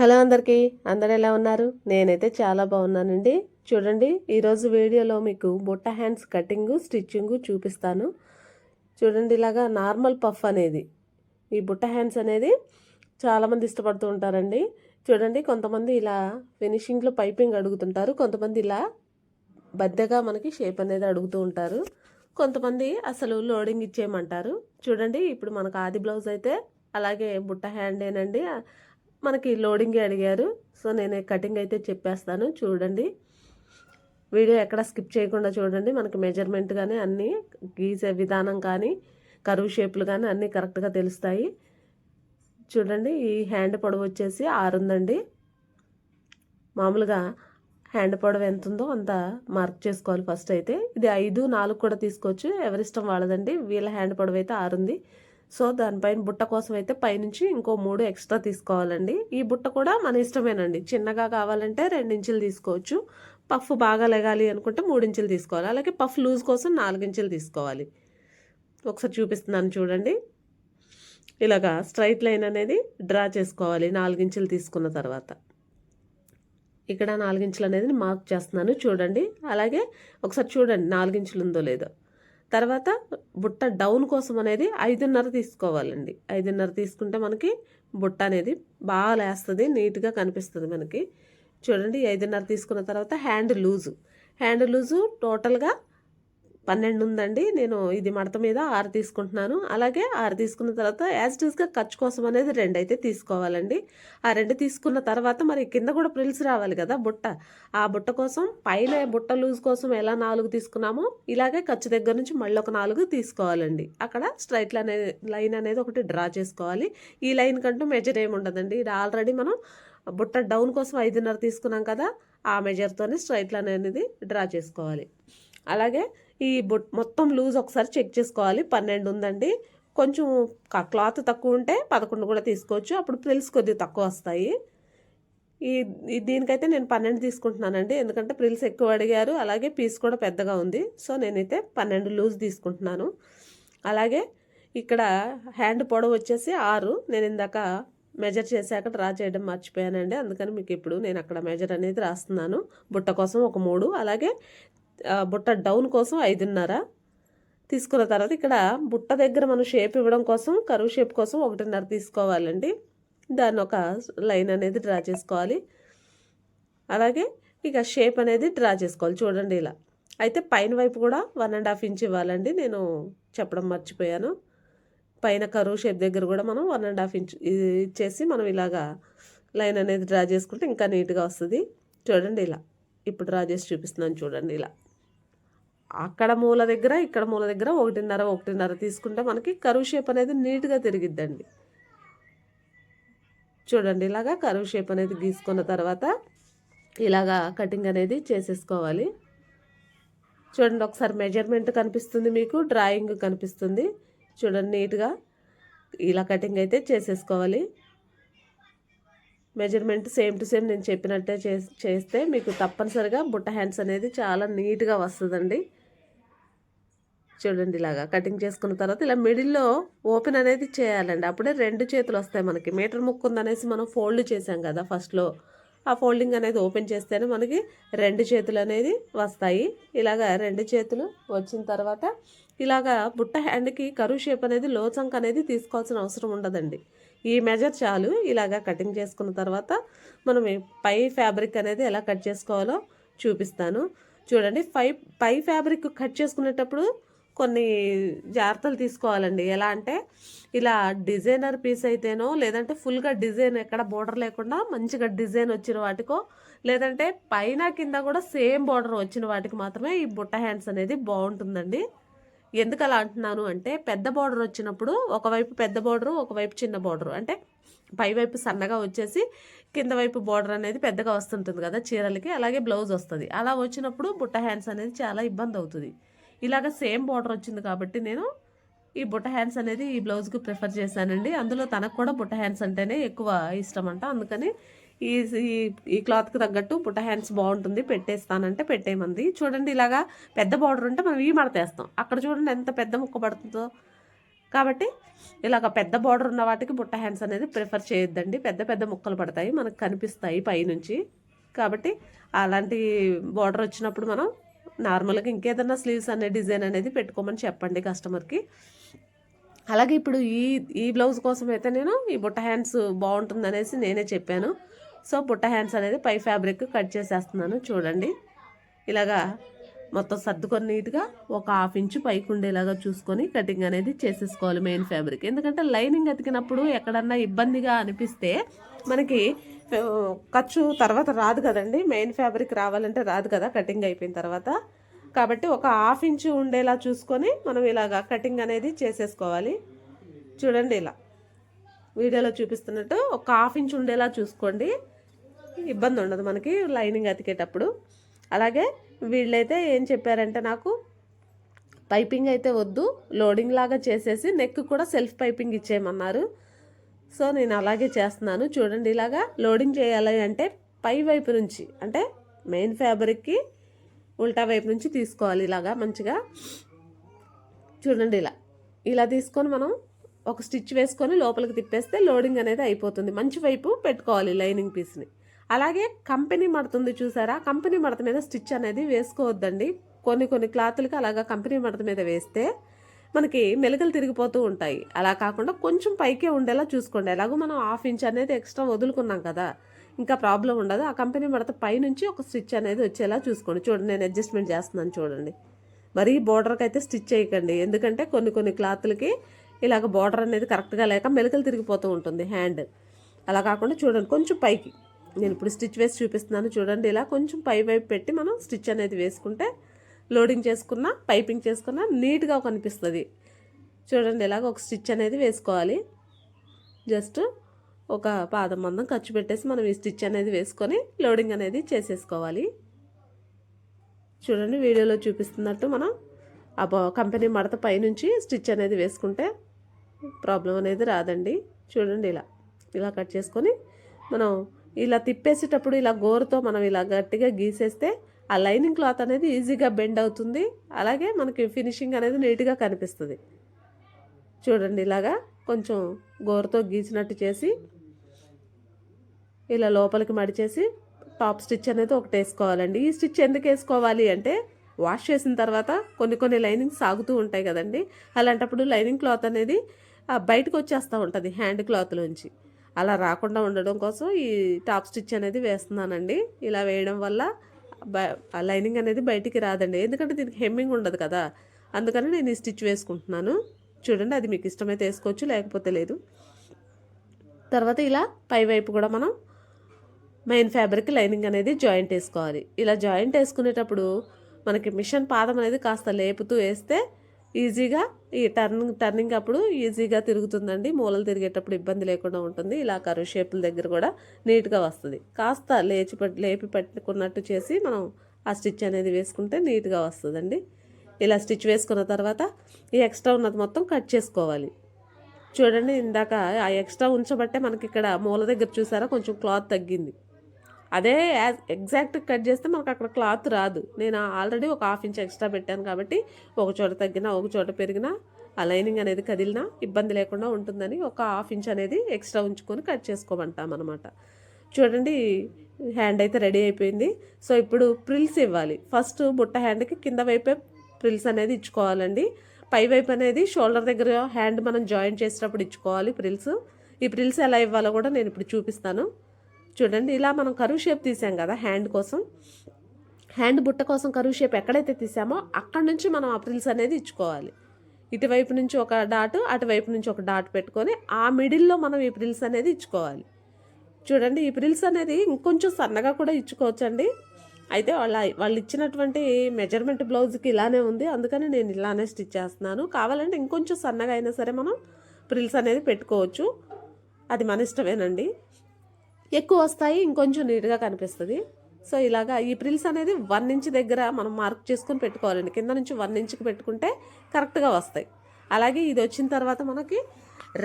Hello అందరికీ. అందరు ఎలా ఉన్నారు? నేనైతే చాలా బాగున్నానండి. చూడండి ఈరోజు వీడియోలో మీకు బుట్ట హ్యాండ్స్ కటింగు స్టిచ్చింగు చూపిస్తాను. చూడండి ఇలాగా నార్మల్ పఫ్ అనేది ఈ బుట్ట హ్యాండ్స్ అనేది చాలామంది ఇష్టపడుతూ ఉంటారండి. చూడండి కొంతమంది ఇలా ఫినిషింగ్లో పైపింగ్ అడుగుతుంటారు. కొంతమంది ఇలా బద్దెగా మనకి షేప్ అనేది అడుగుతూ ఉంటారు. కొంతమంది అసలు లోడింగ్ ఇచ్చేయమంటారు. చూడండి ఇప్పుడు మనకు ఆది బ్లౌజ్ అయితే అలాగే బుట్ట హ్యాండేనండి. మనకి లోడింగే అడిగారు. సో నేను కటింగ్ అయితే చెప్పేస్తాను. చూడండి. వీడియో ఎక్కడ స్కిప్ చేయకుండా చూడండి. మనకి మెజర్మెంట్ కానీ అన్నీ గీసే విధానం కానీ కరువు షేపులు కానీ అన్నీ కరెక్ట్గా తెలుస్తాయి. చూడండి. ఈ హ్యాండ్ పొడవు వచ్చేసి ఆరు ఉందండి మామూలుగా హ్యాండ్ పొడవు ఎంత ఉందో అంత మార్క్ చేసుకోవాలి ఫస్ట్ అయితే. ఇది ఐదు నాలుగు కూడా తీసుకోవచ్చు. ఎవరిష్టం వాళ్ళదండి. వీళ్ళ హ్యాండ్ పొడవు అయితే ఆరుంది. సో దానిపైన బుట్ట కోసం అయితే పైనుంచి ఇంకో మూడు ఎక్స్ట్రా తీసుకోవాలండి. ఈ బుట్ట కూడా మన ఇష్టమేనండి. చిన్నగా కావాలంటే ఇంచులు తీసుకోవచ్చు. పఫ్ బాగా లెగాలి అనుకుంటే ఇంచులు తీసుకోవాలి. అలాగే పఫ్ లూజ్ కోసం నాలుగించులు తీసుకోవాలి. ఒకసారి చూపిస్తున్నాను చూడండి. ఇలాగా స్ట్రైట్ లైన్ అనేది డ్రా చేసుకోవాలి నాలుగించులు తీసుకున్న తర్వాత. ఇక్కడ నాలుగించులు అనేది మార్క్ చేస్తున్నాను చూడండి. అలాగే ఒకసారి చూడండి నాలుగించులు ఉందో లేదో. తర్వాత బుట్ట డౌన్ కోసం అనేది ఐదున్నర తీసుకోవాలండి. ఐదున్నర తీసుకుంటే మనకి బుట్ట అనేది బాగా లేస్తుంది నీట్గా కనిపిస్తుంది మనకి. చూడండి ఐదున్నర తీసుకున్న తర్వాత హ్యాండ్ లూజు. హ్యాండ్ లూజు టోటల్గా పన్నెండు ఉందండి నేను ఇది మడత మీద ఆరు తీసుకుంటున్నాను. అలాగే ఆరు తీసుకున్న తర్వాత యాజ్ ఇట్ ఖర్చు కోసం అనేది రెండు అయితే తీసుకోవాలండి. ఆ రెండు తీసుకున్న తర్వాత మరి కింద కూడా ప్రిల్స్ రావాలి కదా బుట్ట. ఆ బుట్ట కోసం పైన బుట్ట లూజ్ కోసం ఎలా నాలుగు తీసుకున్నామో ఇలాగే ఖర్చు దగ్గర నుంచి మళ్ళీ ఒక నాలుగు తీసుకోవాలండి. అక్కడ స్ట్రైట్ లైన్ అనేది ఒకటి డ్రా చేసుకోవాలి. ఈ లైన్ కంటూ మెజర్ ఏమి ఉండదండి. ఇది ఆల్రెడీ మనం బుట్ట డౌన్ కోసం ఐదున్నర తీసుకున్నాం కదా ఆ మెజర్తోనే స్ట్రైట్ లైన్ అనేది డ్రా చేసుకోవాలి. అలాగే ఈ బొట్ మొత్తం లూజ్ ఒకసారి చెక్ చేసుకోవాలి. పన్నెండు ఉందండి. కొంచెం క్లాత్ తక్కువ ఉంటే పదకొండు కూడా తీసుకోవచ్చు. అప్పుడు ప్రిల్స్ కొద్దిగా తక్కువ వస్తాయి. ఈ దీనికైతే నేను పన్నెండు తీసుకుంటున్నానండి. ఎందుకంటే ప్రిల్స్ ఎక్కువ అడిగారు. అలాగే పీస్ కూడా పెద్దగా ఉంది. సో నేనైతే పన్నెండు లూజ్ తీసుకుంటున్నాను. అలాగే ఇక్కడ హ్యాండ్ పొడవు వచ్చేసి ఆరు. నేను ఇందాక మెజర్ చేశాక డ్రా చేయడం మర్చిపోయానండి. అందుకని మీకు ఇప్పుడు నేను అక్కడ మెజర్ అనేది రాస్తున్నాను. బుట్ట కోసం ఒక మూడు. అలాగే బుట్ట డౌన్ కోసం ఐదున్నర. తీసుకున్న తర్వాత ఇక్కడ బుట్ట దగ్గర మనం షేప్ ఇవ్వడం కోసం కరువు షేప్ కోసం ఒకటిన్నర తీసుకోవాలండి. దాన్ని ఒక లైన్ అనేది డ్రా చేసుకోవాలి. అలాగే ఇక షేప్ అనేది డ్రా చేసుకోవాలి చూడండి ఇలా. అయితే పైన వైపు కూడా వన్ అండ్ హాఫ్ ఇంచ్ ఇవ్వాలండి. నేను చెప్పడం మర్చిపోయాను. పైన కరువు షేప్ దగ్గర కూడా మనం వన్ అండ్ హాఫ్ ఇంచ్ ఇచ్చేసి మనం ఇలాగా లైన్ అనేది డ్రా చేసుకుంటే ఇంకా నీట్గా వస్తుంది. చూడండి ఇలా. ఇప్పుడు డ్రా చేసి చూపిస్తున్నాను చూడండి ఇలా. అక్కడ మూల దగ్గర ఇక్కడ మూల దగ్గర ఒకటిన్నర ఒకటిన్నర తీసుకుంటే మనకి కరువు షేప్ అనేది నీట్గా తిరిగిద్దండి. చూడండి ఇలాగా కరువు షేప్ అనేది గీసుకున్న తర్వాత ఇలాగా కటింగ్ అనేది చేసేసుకోవాలి. చూడండి ఒకసారి మెజర్మెంట్ కనిపిస్తుంది మీకు డ్రాయింగ్ కనిపిస్తుంది. చూడండి నీట్గా ఇలా కటింగ్ అయితే చేసేసుకోవాలి. మెజర్మెంట్ సేమ్ టు సేమ్ నేను చెప్పినట్టే చేస్తే మీకు తప్పనిసరిగా బుట్ట హ్యాండ్స్ అనేది చాలా నీట్గా వస్తుందండి. చూడండి ఇలాగా కటింగ్ చేసుకున్న తర్వాత ఇలా మిడిల్లో ఓపెన్ అనేది చేయాలండి. అప్పుడే రెండు చేతులు వస్తాయి మనకి. మీటర్ ముక్కు ఉందనేసి మనం ఫోల్డ్ చేసాం కదా ఫస్ట్లో. ఆ ఫోల్డింగ్ అనేది ఓపెన్ చేస్తేనే మనకి రెండు చేతులు అనేది వస్తాయి. ఇలాగా రెండు చేతులు వచ్చిన తర్వాత ఇలాగా బుట్ట హ్యాండ్కి కరువు షేప్ అనేది లోచంక్ అనేది తీసుకోవాల్సిన అవసరం ఉండదండి. ఈ మెజర్ చాలు. ఇలాగా కటింగ్ చేసుకున్న తర్వాత మనం పై ఫ్యాబ్రిక్ అనేది ఎలా కట్ చేసుకోవాలో చూపిస్తాను. చూడండి పై పై ఫ్యాబ్రిక్ కట్ చేసుకునేటప్పుడు కొన్ని జాగ్రత్తలు తీసుకోవాలండి. ఎలా అంటే ఇలా డిజైనర్ పీస్ అయితేనో లేదంటే ఫుల్గా డిజైన్ ఎక్కడ బోర్డర్ లేకుండా మంచిగా డిజైన్ వచ్చిన వాటికో లేదంటే పైన కింద కూడా సేమ్ బోర్డర్ వచ్చిన వాటికి మాత్రమే ఈ బుట్ట హ్యాండ్స్ అనేది బాగుంటుందండి. ఎందుకు అలా అంటున్నాను అంటే పెద్ద బార్డర్ వచ్చినప్పుడు ఒకవైపు పెద్ద బార్డరు ఒకవైపు చిన్న బార్డరు. అంటే పైవైపు సన్నగా వచ్చేసి కింద వైపు బార్డర్ అనేది పెద్దగా వస్తుంటుంది కదా చీరలకి అలాగే బ్లౌజ్ వస్తుంది. అలా వచ్చినప్పుడు బుట్ట హ్యాండ్స్ అనేది చాలా ఇబ్బంది అవుతుంది. ఇలాగ సేమ్ బార్డర్ వచ్చింది కాబట్టి నేను ఈ బుట్ట హ్యాండ్స్ అనేది ఈ బ్లౌజ్కి ప్రిఫర్ చేశానండి. అందులో తనకు కూడా బుట్ట హ్యాండ్స్ అంటేనే ఎక్కువ ఇష్టం అంట అందుకని ఈ ఈ క్లాత్కి తగ్గట్టు బుట్ట హ్యాండ్స్ బాగుంటుంది. పెట్టేస్తానంటే పెట్టేయమంది. చూడండి ఇలాగా పెద్ద బార్డర్ ఉంటే మనం ఈ మడతేస్తాం అక్కడ చూడండి ఎంత పెద్ద ముక్క పడుతుందో. కాబట్టి ఇలాగ పెద్ద బార్డర్ ఉన్న వాటికి బుట్ట హ్యాండ్స్ అనేది ప్రిఫర్ చేయొద్దండి. పెద్ద పెద్ద ముక్కలు పడతాయి. మనకు కనిపిస్తాయి పైనుంచి. కాబట్టి అలాంటి బార్డర్ వచ్చినప్పుడు మనం నార్మల్గా ఇంకేదన్నా స్లీవ్స్ అనే డిజైన్ అనేది పెట్టుకోమని చెప్పండి కస్టమర్కి. అలాగే ఇప్పుడు ఈ ఈ బ్లౌజ్ కోసం అయితే నేను ఈ బుట్ట హ్యాండ్స్ బాగుంటుంది అనేసి నేనే చెప్పాను. సో బుట్ట హ్యాండ్స్ అనేది పై ఫ్యాబ్రిక్ కట్ చేసేస్తున్నాను చూడండి. ఇలాగా మొత్తం సర్దుకొని నీట్గా ఒక హాఫ్ ఇంచు పైకి ఉండేలాగా చూసుకొని కటింగ్ అనేది చేసేసుకోవాలి మెయిన్ ఫ్యాబ్రిక్. ఎందుకంటే లైనింగ్ అతికినప్పుడు ఎక్కడన్నా ఇబ్బందిగా అనిపిస్తే మనకి ఖర్చు తర్వాత రాదు కదండి. మెయిన్ ఫ్యాబ్రిక్ రావాలంటే రాదు కదా కటింగ్ అయిపోయిన తర్వాత. కాబట్టి ఒక హాఫ్ ఇంచు ఉండేలా చూసుకొని మనం ఇలాగా కటింగ్ అనేది చేసేసుకోవాలి. చూడండి ఇలా. వీడియోలో చూపిస్తున్నట్టు ఒక హాఫ్ ఇంచ్ ఉండేలా చూసుకోండి. ఇబ్బంది ఉండదు మనకి లైనింగ్ అతికేటప్పుడు. అలాగే వీళ్ళైతే ఏం చెప్పారంటే నాకు పైపింగ్ అయితే వద్దు లోడింగ్ లాగా చేసేసి నెక్ కూడా సెల్ఫ్ పైపింగ్ ఇచ్చేయమన్నారు. సో నేను అలాగే చేస్తున్నాను. చూడండి ఇలాగా లోడింగ్ చేయాలి అంటే పై వైపు నుంచి అంటే మెయిన్ ఫ్యాబ్రిక్కి ఉల్టా వైపు నుంచి తీసుకోవాలి ఇలాగా మంచిగా. చూడండి ఇలా ఇలా తీసుకొని మనం ఒక స్టిచ్ వేసుకొని లోపలికి తిప్పేస్తే లోడింగ్ అనేది అయిపోతుంది. మంచి వైపు పెట్టుకోవాలి లైనింగ్ పీస్ని. అలాగే కంపెనీ మడుతుంది చూసారా? కంపెనీ మడత మీద స్టిచ్ అనేది వేసుకోవద్దండి. కొన్ని కొన్ని క్లాతులకి అలాగా కంపెనీ మడత మీద వేస్తే మనకి మెలకలు తిరిగిపోతూ ఉంటాయి. అలా కాకుండా కొంచెం పైకే ఉండేలా చూసుకోండి. ఎలాగో మనం హాఫ్ ఇంచ్ అనేది ఎక్స్ట్రా వదులుకున్నాం కదా ఇంకా ప్రాబ్లం ఉండదు. ఆ కంపెనీ మడత పైనుంచి ఒక స్టిచ్ అనేది వచ్చేలా చూసుకోండి. చూడండి నేను అడ్జస్ట్మెంట్ చేస్తున్నాను చూడండి. మరీ బోర్డర్కి అయితే స్టిచ్ చేయకండి. ఎందుకంటే కొన్ని కొన్ని క్లాత్లకి ఇలాగ బార్డర్ అనేది కరెక్ట్గా లేక మెలకలు తిరిగిపోతూ ఉంటుంది హ్యాండ్. అలా కాకుండా చూడండి కొంచెం పైకి. నేను ఇప్పుడు స్టిచ్ వేసి చూపిస్తున్నాను చూడండి ఇలా కొంచెం పై వైపు పెట్టి మనం స్టిచ్ అనేది వేసుకుంటే లోడింగ్ చేసుకున్న పైపింగ్ చేసుకున్న నీట్గా కనిపిస్తుంది. చూడండి ఇలాగ ఒక స్టిచ్ అనేది వేసుకోవాలి. జస్ట్ ఒక పాదం మందం ఖర్చు పెట్టేసి మనం ఈ స్టిచ్ అనేది వేసుకొని లోడింగ్ అనేది చేసేసుకోవాలి. చూడండి వీడియోలో చూపిస్తున్నట్టు మనం ఆ కంపెనీ మడత పైనుంచి స్టిచ్ అనేది వేసుకుంటే ప్రాబ్లం అనేది రాదండి. చూడండి ఇలా ఇలా కట్ చేసుకొని మనం ఇలా తిప్పేసేటప్పుడు ఇలా గోరుతో మనం ఇలా గట్టిగా గీసేస్తే ఆ లైనింగ్ క్లాత్ అనేది ఈజీగా బెండ్ అవుతుంది. అలాగే మనకి ఫినిషింగ్ అనేది నీట్గా కనిపిస్తుంది. చూడండి ఇలాగా కొంచెం గోరతో గీచినట్టు చేసి ఇలా లోపలికి మడిచేసి టాప్ స్టిచ్ అనేది ఒకటి వేసుకోవాలండి. ఈ స్టిచ్ ఎందుకు వేసుకోవాలి అంటే వాష్ చేసిన తర్వాత కొన్ని కొన్ని లైనింగ్ సాగుతూ ఉంటాయి కదండి. అలాంటప్పుడు లైనింగ్ క్లాత్ అనేది బయటకు వచ్చేస్తూ ఉంటుంది హ్యాండ్ క్లాత్లోంచి అలా రాకుండా ఉండడం కోసం ఈ టాప్ స్టిచ్ అనేది వేస్తున్నానండి. ఇలా వేయడం వల్ల ఆ లైనింగ్ అనేది బయటికి రాదండి. ఎందుకంటే దీనికి హెమ్మింగ్ ఉండదు కదా. అందుకని నేను ఈ స్టిచ్ వేసుకుంటున్నాను. చూడండి అది మీకు ఇష్టమైతే వేసుకోవచ్చు లేకపోతే లేదు. తర్వాత ఇలా పై వైపు కూడా మనం మెయిన్ ఫ్యాబ్రిక్ లైనింగ్ అనేది జాయింట్ వేసుకోవాలి. ఇలా జాయింట్ వేసుకునేటప్పుడు మనకి మిషన్ పాదం అనేది కాస్త లేపుతూ వేస్తే ఈజీగా ఈ టర్నింగ్ టర్నింగ్ అప్పుడు ఈజీగా తిరుగుతుందండి. మూలలు తిరిగేటప్పుడు ఇబ్బంది లేకుండా ఉంటుంది. ఇలా కరువు షేపుల దగ్గర కూడా నీట్గా వస్తుంది. కాస్త లేచి లేపి పట్టుకున్నట్టు చేసి మనం ఆ స్టిచ్ అనేది వేసుకుంటే నీట్గా వస్తుందండి. ఇలా స్టిచ్ వేసుకున్న తర్వాత ఈ ఎక్స్ట్రా ఉన్నది మొత్తం కట్ చేసుకోవాలి. చూడండి ఇందాక ఆ ఎక్స్ట్రా ఉంచబట్టే మనకి ఇక్కడ మూల దగ్గర చూసారా? కొంచెం క్లాత్ తగ్గింది. అదే యాజ్ ఎగ్జాక్ట్ కట్ చేస్తే మనకు అక్కడ క్లాత్ రాదు. నేను ఆల్రెడీ ఒక హాఫ్ ఇంచ్ ఎక్స్ట్రా పెట్టాను కాబట్టి ఒక చోట తగ్గినా ఒక చోట పెరిగినా ఆ లైనింగ్ అనేది కదిలినా ఇబ్బంది లేకుండా ఉంటుందని ఒక హాఫ్ ఇంచ్ అనేది ఎక్స్ట్రా ఉంచుకొని కట్ చేసుకోమంటాం అనమాట చూడండి హ్యాండ్ అయితే రెడీ అయిపోయింది. సో ఇప్పుడు ప్రిల్స్ ఇవ్వాలి. ఫస్ట్ బుట్ట హ్యాండ్కి కింద వైపే ప్రిల్స్ అనేది ఇచ్చుకోవాలండి. పై వైపు అనేది షోల్డర్ దగ్గర హ్యాండ్ మనం జాయింట్ చేసేటప్పుడు ఇచ్చుకోవాలి ప్రిల్స్ ఈ ప్రిల్స్ ఎలా ఇవ్వాలో కూడా నేను ఇప్పుడు చూపిస్తాను. చూడండి ఇలా మనం కరువు షేప్ తీసాం కదా హ్యాండ్ కోసం. హ్యాండ్ బుట్ట కోసం కరువు షేప్ ఎక్కడైతే తీసామో అక్కడ నుంచి మనం ఆ ప్రిల్స్ అనేది ఇచ్చుకోవాలి. ఇటువైపు నుంచి ఒక డాట్ అటువైపు నుంచి ఒక డాట్ పెట్టుకొని ఆ మిడిల్లో మనం ఈ ప్రిల్స్ అనేది ఇచ్చుకోవాలి. చూడండి ఈ ప్రిల్స్ అనేది ఇంకొంచెం సన్నగా కూడా ఇచ్చుకోవచ్చండి. అయితే వాళ్ళ వాళ్ళు ఇచ్చినటువంటి మెజర్మెంట్ బ్లౌజ్కి ఇలానే ఉంది అందుకని నేను ఇలానే స్టిచ్ చేస్తున్నాను. కావాలంటే ఇంకొంచెం సన్నగా అయినా సరే మనం ప్రిల్స్ అనేది పెట్టుకోవచ్చు. అది మన ఇష్టమేనండి. ఎక్కువ వస్తాయి ఇంకొంచెం నీట్గా కనిపిస్తుంది. సో ఇలాగా ఈ ప్రిల్స్ అనేది వన్ ఇంచ్ దగ్గర మనం మార్క్ చేసుకొని పెట్టుకోవాలండి. కింద నుంచి వన్ ఇంచ్కి పెట్టుకుంటే కరెక్ట్గా వస్తాయి. అలాగే ఇది వచ్చిన తర్వాత మనకి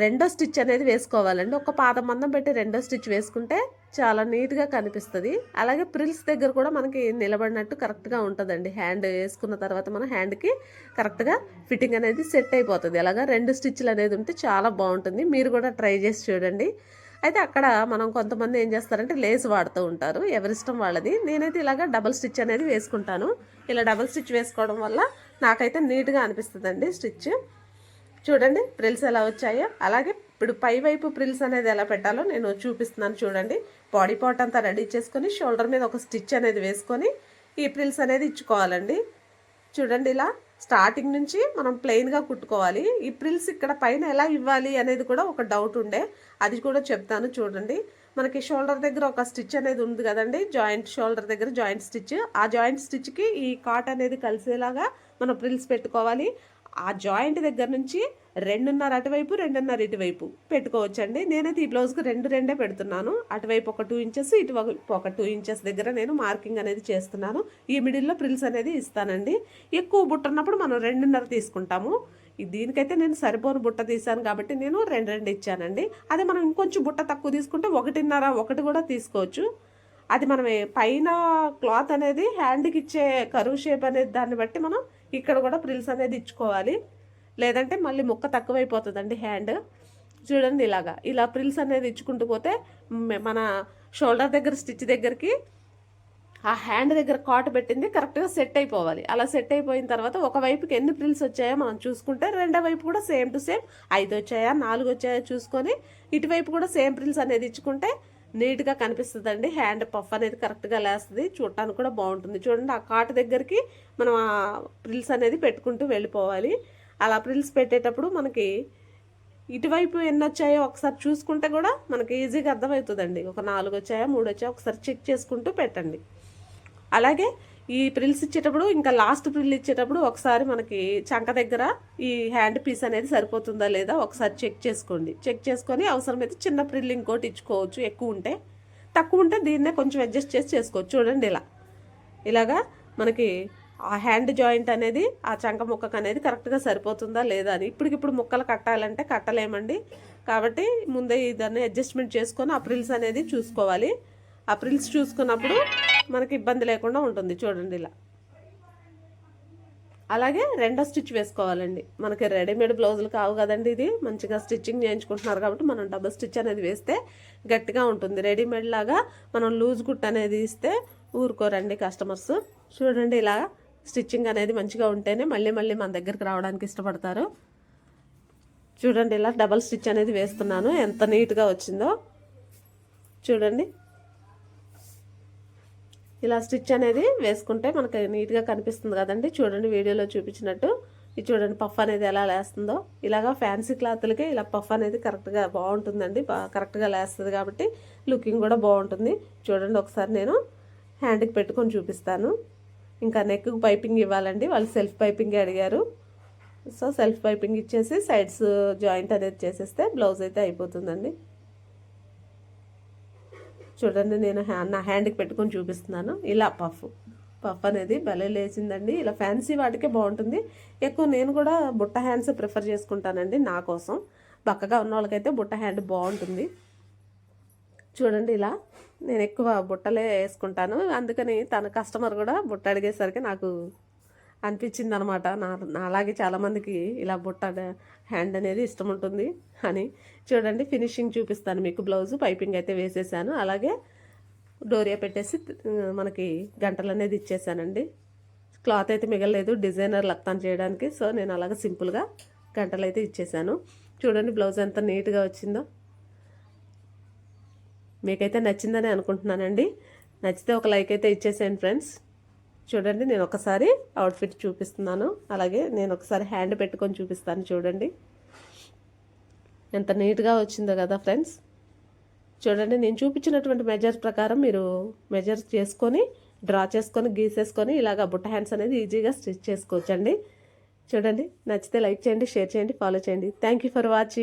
రెండో స్టిచ్ అనేది వేసుకోవాలండి. ఒక పాదం మందం పెట్టి రెండో స్టిచ్ వేసుకుంటే చాలా నీట్గా కనిపిస్తుంది. అలాగే ప్రిల్స్ దగ్గర కూడా మనకి నిలబడినట్టు కరెక్ట్గా ఉంటుందండి. హ్యాండ్ వేసుకున్న తర్వాత మన హ్యాండ్కి కరెక్ట్గా ఫిట్టింగ్ అనేది సెట్ అయిపోతుంది. అలాగా రెండు స్టిచ్లు అనేది ఉంటే చాలా బాగుంటుంది. మీరు కూడా ట్రై చేసి చూడండి. అయితే అక్కడ మనం కొంతమంది ఏం చేస్తారంటే లేస్ వాడుతూ ఉంటారు. ఎవరిష్టం వాళ్ళది. నేనైతే ఇలాగ డబల్ స్టిచ్ అనేది వేసుకుంటాను. ఇలా డబల్ స్టిచ్ వేసుకోవడం వల్ల నాకైతే నీట్గా అనిపిస్తుందండి స్టిచ్. చూడండి ప్రిల్స్ ఎలా వచ్చాయో. అలాగే ఇప్పుడు పై వైపు ప్రిల్స్ అనేది ఎలా పెట్టాలో నేను చూపిస్తున్నాను చూడండి. బాడీ పార్ట్ అంతా రెడీ చేసుకొని షోల్డర్ మీద ఒక స్టిచ్ అనేది వేసుకొని ఈ ప్రిల్స్ అనేది ఇచ్చుకోవాలండి. చూడండి ఇలా స్టార్టింగ్ నుంచి మనం ప్లెయిన్గా కుట్టుకోవాలి. ఈ ప్రిల్స్ ఇక్కడ పైన ఎలా ఇవ్వాలి అనేది కూడా ఒక డౌట్ ఉండే. అది కూడా చెప్తాను చూడండి. మనకి షోల్డర్ దగ్గర ఒక స్టిచ్ అనేది ఉంది కదండి. జాయింట్ షోల్డర్ దగ్గర జాయింట్ స్టిచ్ ఆ జాయింట్ స్టిచ్కి ఈ కాట్ అనేది కలిసేలాగా మనం ప్రిల్స్ పెట్టుకోవాలి. ఆ జాయింట్ దగ్గర నుంచి రెండున్నర అటువైపు రెండున్నర ఇటువైపు పెట్టుకోవచ్చండి. నేనైతే ఈ బ్లౌజ్కి రెండు రెండే పెడుతున్నాను. అటువైపు ఒక టూ ఇంచెస్ ఇటువైపు ఒక టూ ఇంచెస్ దగ్గర నేను మార్కింగ్ అనేది చేస్తున్నాను. ఈ మిడిల్లో ప్రిల్స్ అనేది ఇస్తానండి. ఎక్కువ బుట్టన్నప్పుడు మనం రెండున్నర తీసుకుంటాము. దీనికైతే నేను సరిపోను బుట్ట తీశాను కాబట్టి నేను రెండు రెండు ఇచ్చానండి. అదే మనం ఇంకొంచెం బుట్ట తక్కువ తీసుకుంటే ఒకటిన్నర ఒకటి కూడా తీసుకోవచ్చు. అది మనం పైన క్లాత్ అనేది హ్యాండ్కి ఇచ్చే కరువు షేప్ అనేది దాన్ని బట్టి మనం ఇక్కడ కూడా ప్రిల్స్ అనేది ఇచ్చుకోవాలి. లేదంటే మళ్ళీ ముక్క తక్కువైపోతుందండి హ్యాండ్ చూడండి ఇలాగా. ఇలా ప్రిల్స్ అనేది ఇచ్చుకుంటూ పోతే మన షోల్డర్ దగ్గర స్టిచ్ దగ్గరికి ఆ హ్యాండ్ దగ్గర కాటు పెట్టింది కరెక్ట్గా సెట్ అయిపోవాలి. అలా సెట్ అయిపోయిన తర్వాత ఒక వైపుకి ఎన్ని ప్రిల్స్ వచ్చాయో మనం చూసుకుంటే రెండో వైపు కూడా సేమ్ టు సేమ్ ఐదు వచ్చాయా నాలుగు వచ్చాయా చూసుకొని ఇటువైపు కూడా సేమ్ ప్రిల్స్ అనేది ఇచ్చుకుంటే నీట్గా కనిపిస్తుందండి. హ్యాండ్ పఫ్ అనేది కరెక్ట్గా లేస్తుంది. చూడటానికి కూడా బాగుంటుంది. చూడండి ఆ కాటు దగ్గరికి మనం ఆ ప్రిల్స్ అనేది పెట్టుకుంటూ వెళ్ళిపోవాలి. అలా ప్రిల్స్ పెట్టేటప్పుడు మనకి ఇటువైపు ఎన్ని వచ్చాయో ఒకసారి చూసుకుంటే కూడా మనకి ఈజీగా అర్థమవుతుందండి. ఒక నాలుగు వచ్చాయో మూడు వచ్చాయో ఒకసారి చెక్ చేసుకుంటూ పెట్టండి. అలాగే ఈ ప్రిల్స్ ఇచ్చేటప్పుడు ఇంకా లాస్ట్ ప్రిల్ ఇచ్చేటప్పుడు ఒకసారి మనకి చంక దగ్గర ఈ హ్యాండ్ పీస్ అనేది సరిపోతుందా లేదా ఒకసారి చెక్ చేసుకోండి. చెక్ చేసుకొని అవసరమైతే చిన్న ప్రిల్ ఇంకోటి ఇచ్చుకోవచ్చు ఎక్కువ ఉంటే. తక్కువ ఉంటే దీన్నే కొంచెం అడ్జస్ట్ చేసి చేసుకోవచ్చు. చూడండి ఇలా. ఇలాగా మనకి ఆ హ్యాండ్ జాయింట్ అనేది ఆ చంక ముక్కకు అనేది కరెక్ట్గా సరిపోతుందా లేదా అని. ఇప్పటికిప్పుడు ముక్కలు కట్టాలంటే కట్టలేమండి. కాబట్టి ముందే దాన్ని అడ్జస్ట్మెంట్ చేసుకొని ఆ ప్రిల్స్ అనేది చూసుకోవాలి. ఆ ప్రిల్స్ చూసుకున్నప్పుడు మనకి ఇబ్బంది లేకుండా ఉంటుంది చూడండి ఇలా. అలాగే రెండో స్టిచ్ వేసుకోవాలండి. మనకి రెడీమేడ్ బ్లౌజులు కావు కదండి ఇది. మంచిగా స్టిచ్చింగ్ చేయించుకుంటున్నారు కాబట్టి మనం డబుల్ స్టిచ్ అనేది వేస్తే గట్టిగా ఉంటుంది. రెడీమేడ్ లాగా మనం లూజ్ గుట్ అనేది ఇస్తే ఊరుకోరండి కస్టమర్స్. చూడండి ఇలా స్టిచ్చింగ్ అనేది మంచిగా ఉంటేనే మళ్ళీ మళ్ళీ మన దగ్గరికి రావడానికి ఇష్టపడతారు. చూడండి ఇలా డబల్ స్టిచ్ అనేది వేస్తున్నాను. ఎంత నీట్గా వచ్చిందో. చూడండి. ఇలా స్టిచ్ అనేది వేసుకుంటే మనకి నీట్గా కనిపిస్తుంది కదండి. చూడండి వీడియోలో చూపించినట్టు. ఇది చూడండి పఫ్ అనేది ఎలా లేస్తుందో. ఇలాగా ఫ్యాన్సీ క్లాత్లకే ఇలా పఫ్ అనేది కరెక్ట్గా బాగుంటుందండి. కరెక్ట్గా లేస్తుంది కాబట్టి లుకింగ్ కూడా బాగుంటుంది. చూడండి ఒకసారి నేను హ్యాండ్కి పెట్టుకొని చూపిస్తాను. ఇంకా నెక్ పైపింగ్ ఇవ్వాలండి. వాళ్ళు సెల్ఫ్ పైపింగ్ అడిగారు. సో సెల్ఫ్ పైపింగ్ ఇచ్చేసి సైడ్స్ జాయింట్ అనేది చేసేస్తే బ్లౌజ్ అయితే అయిపోతుందండి. చూడండి నేను నా హ్యాండ్కి పెట్టుకొని చూపిస్తున్నాను. ఇలా పఫ్ పఫ్ అనేది భలే లేచిందండి. ఇలా ఫ్యాన్సీ వాటికే బాగుంటుంది. ఎక్కువ నేను కూడా బుట్ట హ్యాండ్స్ ప్రిఫర్ చేసుకుంటానండి నా కోసం. బక్కగా ఉన్న వాళ్ళకైతే బుట్ట హ్యాండ్ బాగుంటుంది. చూడండి ఇలా నేను ఎక్కువ బుట్టలే వేసుకుంటాను. అందుకని తన కస్టమర్ కూడా బుట్ట అడిగేసరికి నాకు అనిపించింది అనమాట నా అలాగే చాలామందికి ఇలా బుట్ట హ్యాండ్ అనేది ఇష్టం ఉంటుంది అని. చూడండి ఫినిషింగ్ చూపిస్తాను మీకు బ్లౌజ్. పైపింగ్ అయితే వేసేసాను. అలాగే డోరియా పెట్టేసి మనకి గంటలు అనేది ఇచ్చేసానండి. క్లాత్ అయితే మిగలలేదు. డిజైనర్ లక్తాన్ చేయడానికి. సో నేను అలాగే సింపుల్గా గంటలు అయితే ఇచ్చేసాను. చూడండి బ్లౌజ్ ఎంత నీట్గా వచ్చిందో. మీకైతే నచ్చిందని అనుకుంటున్నానండి. నచ్చితే ఒక లైక్ అయితే ఇచ్చేసాను ఫ్రెండ్స్. చూడండి నేను ఒకసారి అవుట్ఫిట్ చూపిస్తున్నాను. అలాగే నేను ఒకసారి హ్యాండ్ పెట్టుకొని చూపిస్తాను చూడండి. ఎంత నీట్గా వచ్చిందో కదా ఫ్రెండ్స్ చూడండి నేను చూపించినటువంటి మెజర్ ప్రకారం మీరు మెజర్ చేసుకొని డ్రా చేసుకొని గీసేసుకొని ఇలాగ బుట్ట హ్యాండ్స్ అనేది ఈజీగా స్టిచ్ చేసుకోవచ్చండి. చూడండి నచ్చితే లైక్ చేయండి షేర్ చేయండి ఫాలో చేయండి. Thank for watching